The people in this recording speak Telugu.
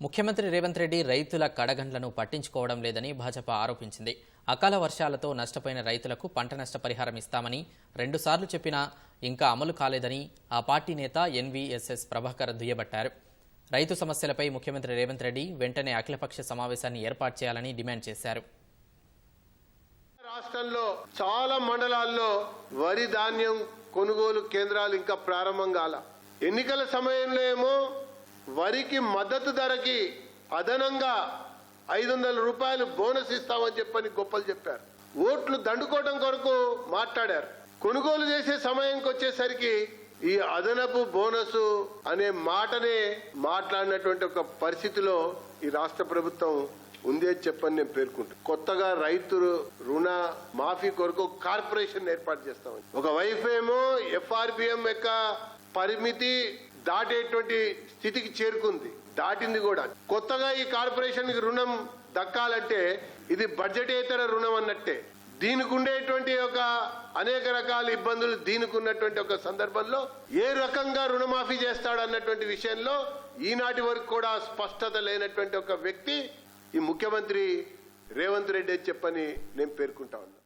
ముఖ్యమంత్రి రేవంత్ రెడ్డి రైతుల కడగండ్లను పట్టించుకోవడం లేదని భాజపా ఆరోపించింది. అకాల వర్షాలతో నష్టపోయిన రైతులకు పంట నష్టపరిహారం ఇస్తామని రెండుసార్లు చెప్పినా ఇంకా అమలు కాలేదని ఆ పార్టీ నేత ఎన్వీఎస్ఎస్ ప్రభాకర్ దుయ్యబట్టారు. రైతు సమస్యలపై ముఖ్యమంత్రి రేవంత్ రెడ్డి వెంటనే అఖిలపక్ష సమావేశాన్ని ఏర్పాటు చేయాలని డిమాండ్ చేశారు. రాష్ట్రంలో చాలా మండలాల్లో వరి ధాన్యం కొనుగోలు కేంద్రాలు ఇంకా ప్రారంభం కాల. ఎన్నికల సమయంలో ఏమో వరికి మద్దతు ధరకి అదనంగా ఐదు వందల రూపాయలు బోనస్ ఇస్తామని చెప్పని గొప్పలు చెప్పారు. ఓట్లు దండుకోవడం కొరకు మాట్లాడారు. కొనుగోలు చేసే సమయానికి వచ్చేసరికి ఈ అదనపు బోనస్ అనే మాటనే మాట్లాడినటువంటి ఒక పరిస్థితిలో ఈ రాష్ట్ర ప్రభుత్వం ఉంది అని చెప్పని నేను పేర్కొంటాను కొత్తగా రైతులు రుణ మాఫీ కొరకు కార్పొరేషన్ ఏర్పాటు చేస్తామని. ఒక వైపు ఏమో ఎఫ్ఆర్బిఎం యొక్క పరిమితి దాటేటువంటి స్థితికి చేరుకుంది. దాటింది కూడా. కొత్తగా ఈ కార్పొరేషన్ రుణం దక్కాలంటే ఇది బడ్జెటేతర రుణం అన్నట్టే. దీనికి ఉండేటువంటి ఒక అనేక రకాల ఇబ్బందులు దీనికి ఉన్నటువంటి ఒక సందర్భంలో ఏ రకంగా రుణమాఫీ చేస్తాడు అన్నటువంటి విషయంలో ఈనాటి వరకు కూడా స్పష్టత లేనటువంటి ఒక వ్యక్తి ఈ ముఖ్యమంత్రి రేవంత్ రెడ్డి చెప్పని నేను పేర్కొంటా ఉన్నాను